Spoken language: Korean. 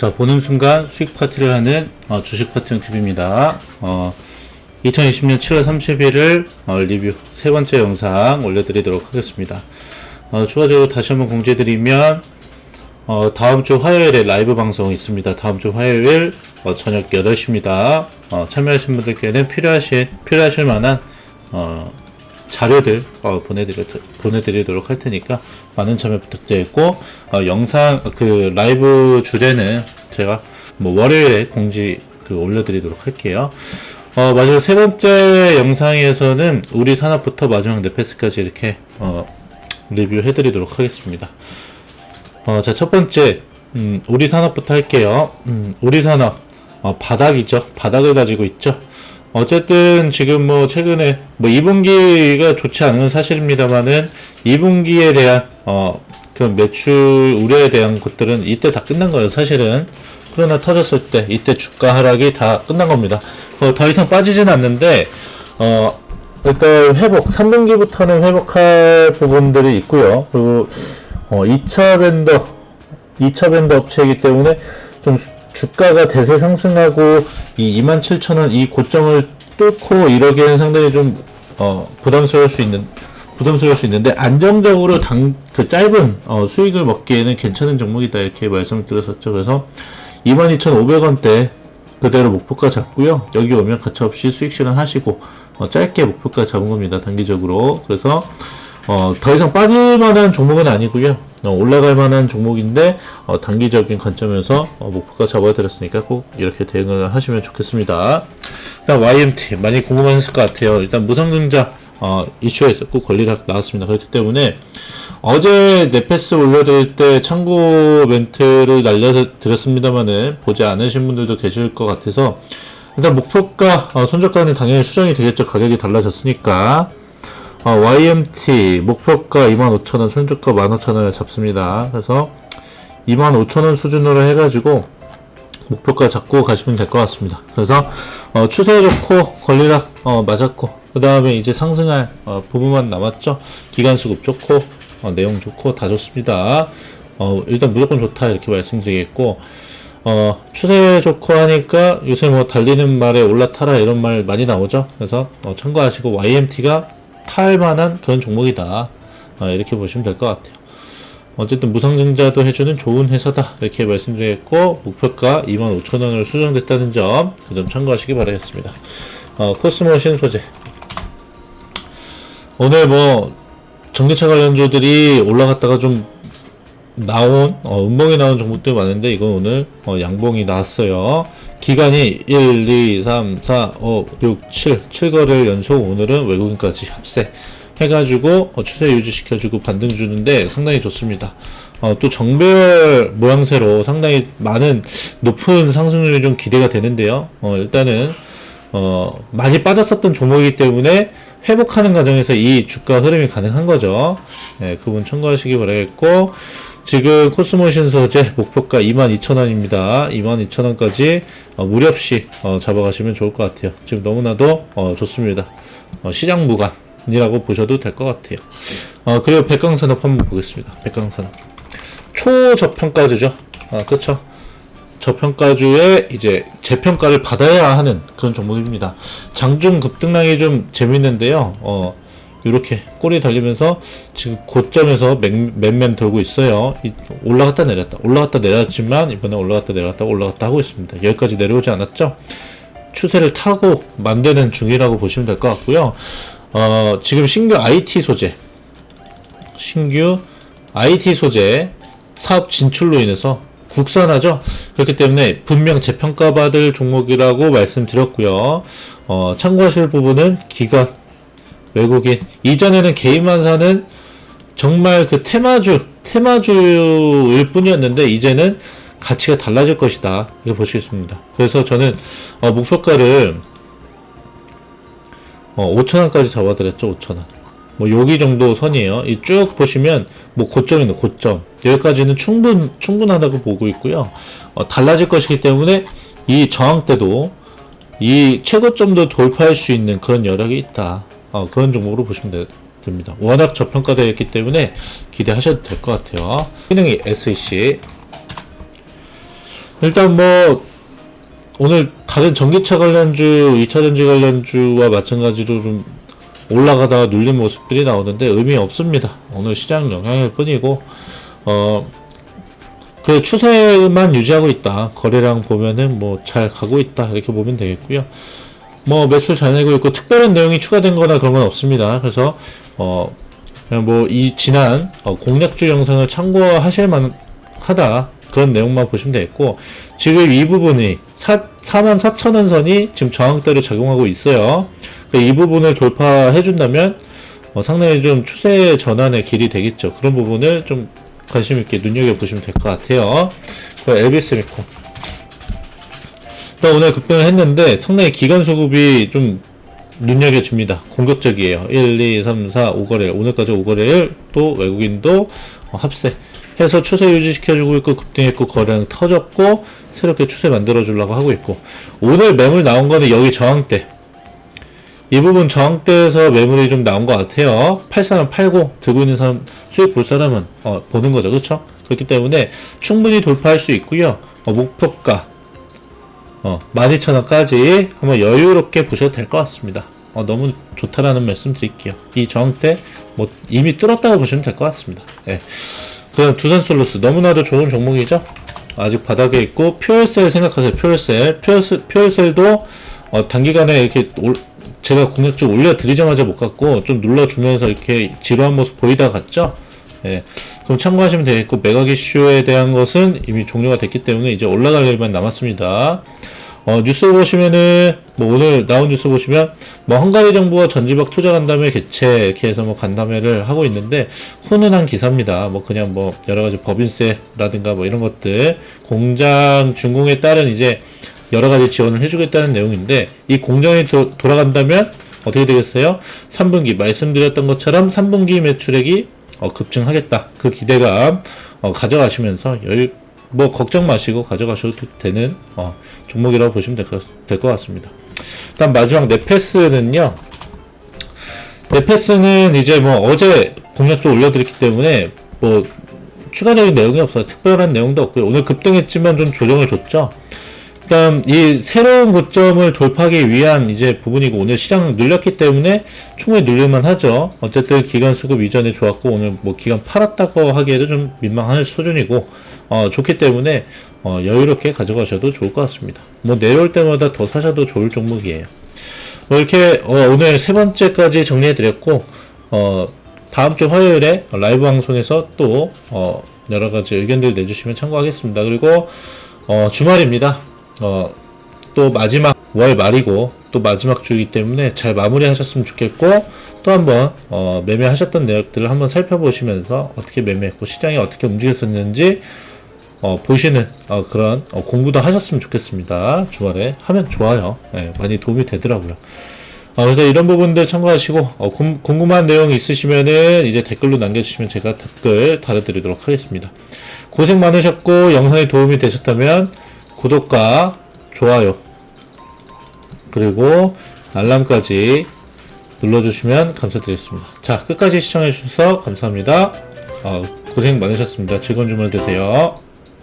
자, 보는 순간 수익 파티를 하는 어, 주식 파티형 TV입니다. 어, 2020년 7월 31일 어, 리뷰 세 번째 영상 올려드리도록 하겠습니다. 어, 추가적으로 다시 한번 공지드리면 어, 다음 주 화요일에 라이브 방송이 있습니다. 다음 주 화요일 어, 저녁 8시입니다. 어, 참여하신 분들께는 필요하신, 필요하실 만한 어, 자료들 어, 보내드리, 보내드리도록 할 테니까 많은 참여 부탁드리고 어, 영상 그 라이브 주제는 제가 뭐 월요일에 공지 그 올려드리도록 할게요. 어, 마지막 세 번째 영상에서는 우리 산업부터 마지막 네페스까지 이렇게 어, 리뷰해드리도록 하겠습니다. 어, 자, 첫 번째, 음, 우리 산업부터 할게요. 음, 우리 산업, 어, 바닥이죠. 바닥을 가지고 있죠. 어쨌든 지금 뭐 최근에 뭐 2분기가 좋지 않은 건 사실입니다만은 2분기에 대한 어, 그 매출 우려에 대한 것들은 이때 다 끝난 거예요. 사실은 코로나 터졌을 때 이때 주가 하락이 다 끝난 겁니다. 어, 더 이상 빠지진 않는데 어, 일단 회복 3분기부터는 회복할 부분들이 있고요. 그리고 어, 2차 밴더, 2차 밴더 업체이기 때문에 좀 주가가 대세 상승하고 이 27,000원 이 고점을 뚫고 이러기에는 상당히 좀 어, 부담스러울 수 있는 부담스러울 수 있는데 안정적으로 당 그 짧은 어, 수익을 먹기에는 괜찮은 종목이다 이렇게 말씀을 드렸었죠. 그래서 22,500원대 그대로 목표가 잡고요. 여기 오면 가차없이 수익 실현 하시고 어, 짧게 목표가 잡은 겁니다. 단기적으로. 그래서 어, 더 이상 빠질 만한 종목은 아니고요. 어, 올라갈 만한 종목인데 어, 단기적인 관점에서 어, 목표가 잡아드렸으니까 꼭 이렇게 대응을 하시면 좋겠습니다. 일단 YMT 많이 궁금하셨을 것 같아요. 일단 무상증자 어, 이슈가 있었고 권리락 나왔습니다. 그렇기 때문에 어제 넷패스 올려드릴 때 참고 멘트를 날려드렸습니다만은 보지 않으신 분들도 계실 것 같아서 일단 목표가 어, 손절가는 당연히 수정이 되겠죠. 가격이 달라졌으니까 어, YMT 목표가 25,000원, 손절가 15,000원을 잡습니다. 그래서 25,000원 수준으로 해가지고 목표가 잡고 가시면 될 것 같습니다. 그래서 어, 추세 좋고 권리락 어, 맞았고 그 다음에 이제 상승할 어, 부분만 남았죠. 기간 수급 좋고 어, 내용 좋고 다 좋습니다. 어, 일단 무조건 좋다 이렇게 말씀드리겠고 어, 추세 좋고 하니까 요새 뭐 달리는 말에 올라타라 이런 말 많이 나오죠. 그래서 어, 참고하시고 YMT가 탈 만한 그런 종목이다. 어, 이렇게 보시면 될 것 같아요. 어쨌든 무상증자도 해주는 좋은 회사다. 이렇게 말씀드리겠고, 목표가 25,000원으로 수정됐다는 점, 그 점 참고하시기 바라겠습니다. 어, 코스모신 소재. 오늘 뭐, 전기차 관련주들이 올라갔다가 좀 나온, 어, 음봉이 나온 종목들이 많은데, 이건 오늘, 어, 양봉이 나왔어요. 기간이 1, 2, 3, 4, 5, 6, 7, 7거래일 연속 오늘은 외국인까지 합세 해가지고 어, 추세 유지시켜주고 반등 주는데 상당히 좋습니다. 어, 또 정배열 모양새로 상당히 많은 높은 상승률이 좀 기대가 되는데요. 어, 일단은 어, 많이 빠졌었던 종목이기 때문에 회복하는 과정에서 이 주가 흐름이 가능한 거죠. 네, 그분 참고하시기 바라겠고 지금 코스모신 소재 목표가 22,000원입니다. 22,000원까지 어, 없이 어, 잡아가시면 좋을 것 같아요. 지금 너무나도 어, 좋습니다. 어, 시장 무관이라고 보셔도 될 것 같아요. 어, 그리고 백강산업 한번 보겠습니다. 백강산업 초저평가주죠. 아, 그렇죠. 저평가주에 이제 재평가를 받아야 하는 그런 종목입니다. 장중 급등량이 좀 재밌는데요. 어, 이렇게 꼬리 달리면서 지금 고점에서 맨맨 돌고 있어요. 이- 올라갔다 내렸다, 올라갔다 내렸지만 이번에 올라갔다 내렸다 올라갔다 하고 있습니다. 여기까지 내려오지 않았죠? 추세를 타고 만드는 중이라고 보시면 될 것 같고요. 어, 지금 신규 IT 소재, 신규 IT 소재 사업 진출로 인해서 국산화죠. 그렇기 때문에 분명 재평가받을 종목이라고 말씀드렸고요. 어, 참고하실 부분은 기관 외국인 이전에는 개인만 사는 정말 그 테마주 테마주일 뿐이었는데 이제는 가치가 달라질 것이다 이렇게 보시겠습니다. 그래서 저는 어, 목표가를 어, 5천원까지 잡아드렸죠 5천원 뭐 여기 정도 선이에요 이 쭉 보시면 뭐 고점이네 고점 여기까지는 충분 충분하다고 보고 있고요 어, 달라질 것이기 때문에 이 저항 때도 이 최고점도 돌파할 수 있는 그런 여력이 있다. 어, 그런 종목으로 보시면 되, 됩니다. 워낙 저평가되어 있기 때문에 기대하셔도 될 것 같아요. 기능이 SEC. 일단 뭐 오늘 다른 전기차 관련주, 2차전지 관련주와 마찬가지로 좀 올라가다가 눌린 모습들이 나오는데 의미 없습니다. 오늘 시장 영향일 뿐이고 어. 그 추세만 유지하고 있다. 거래량 보면은 뭐 잘 가고 있다. 이렇게 보면 되겠고요. 뭐 매출 잘 내고 있고 특별한 내용이 추가된 거나 그런 건 없습니다. 그래서 어 뭐 이 지난 어, 공략주 영상을 참고하실 만 하다. 그런 내용만 보시면 되겠고 지금 이 부분이 4, 44,000원 선이 지금 저항대로 작용하고 있어요. 그이 부분을 돌파해 준다면 어, 상당히 좀 추세 전환의 길이 되겠죠. 그런 부분을 좀 관심 있게 눈여겨 보시면 될 것 같아요. 그 엘비스 미코. 일단 오늘 급등을 했는데 상당히 기간 수급이 좀 눈여겨집니다. 공격적이에요. 1, 2, 3, 4, 5거래일. 오늘까지 5거래일 또 외국인도 어, 합세 해서 추세 유지시켜주고 있고 급등했고 거래량 터졌고 새롭게 추세 만들어주려고 하고 있고 오늘 매물 나온 거는 여기 저항대 이 부분 저항대에서 매물이 좀 나온 것 같아요. 팔 사람 팔고 들고 있는 사람 수익 볼 사람은 어, 보는 거죠, 그렇죠? 그렇기 때문에 충분히 돌파할 수 있고요. 어, 목표가 어, 12,000원까지 한번 여유롭게 보셔도 될 것 같습니다. 어, 너무 좋다라는 말씀 드릴게요. 이 저항대 뭐 이미 뚫었다고 보시면 될 것 같습니다. 예. 그럼 두산 솔루스 너무나도 좋은 종목이죠. 아직 바닥에 있고 퓨얼셀 생각하세요. 퓨얼셀, 퓨얼셀, 퓨얼셀도 어, 단기간에 이렇게 올, 제가 공략주 올려드리자마자 못 갔고 좀 눌러주면서 이렇게 지루한 모습 보이다 갔죠. 예. 그럼 참고하시면 되겠고 매각 이슈에 대한 것은 이미 종료가 됐기 때문에 이제 올라갈 일만 남았습니다. 어, 뉴스 보시면은 뭐 오늘 나온 뉴스 보시면 뭐 헝가리 정부가 전지박 투자 간담회 개최 이렇게 해서 뭐 간담회를 하고 있는데 훈훈한 기사입니다. 뭐 그냥 뭐 여러 가지 법인세라든가 뭐 이런 것들 공장 준공에 따른 이제 여러 가지 지원을 해주겠다는 내용인데 이 공장이 도, 돌아간다면 어떻게 되겠어요? 3분기 말씀드렸던 것처럼 3분기 매출액이 어, 급증하겠다. 그 기대감 어, 가져가시면서 여유 뭐 걱정 마시고 가져가셔도 되는 어, 종목이라고 보시면 될것 같습니다. 일단 마지막 네페스는요. 네페스는 이제 뭐 어제 공략주 올려드렸기 때문에 뭐 추가적인 내용이 없어요. 특별한 내용도 없고요. 오늘 급등했지만 좀 조정을 줬죠. 일단 이 새로운 고점을 돌파하기 위한 이제 부분이고 오늘 시장 눌렸기 때문에 충분히 눌릴만 하죠. 어쨌든 기간 수급 이전에 좋았고 오늘 뭐 기간 팔았다고 하기에도 좀 민망한 수준이고 어, 좋기 때문에 어, 여유롭게 가져가셔도 좋을 것 같습니다. 뭐 내려올 때마다 더 사셔도 좋을 종목이에요. 뭐 이렇게 어, 오늘 세 번째까지 정리해 드렸고 어, 다음 주 화요일에 라이브 방송에서 또 어, 여러 가지 의견들 내주시면 참고하겠습니다. 그리고 어, 주말입니다. 어, 또 마지막 월 말이고 또 마지막 주이기 때문에 잘 마무리하셨으면 좋겠고 또 한번 어, 매매하셨던 내역들을 한번 살펴보시면서 어떻게 매매했고 시장이 어떻게 움직였었는지 어, 보시는 어, 그런 어, 공부도 하셨으면 좋겠습니다. 주말에 하면 좋아요. 네, 많이 도움이 되더라고요. 어, 그래서 이런 부분들 참고하시고 어, kum- 궁금한 내용이 있으시면은 이제 댓글로 남겨주시면 제가 댓글 달아드리도록 하겠습니다. 고생 많으셨고 영상이 도움이 되셨다면 구독과 좋아요 그리고 알람까지 눌러주시면 감사드리겠습니다. 자 끝까지 시청해주셔서 감사합니다. 어, 고생 많으셨습니다. 즐거운 주말 되세요.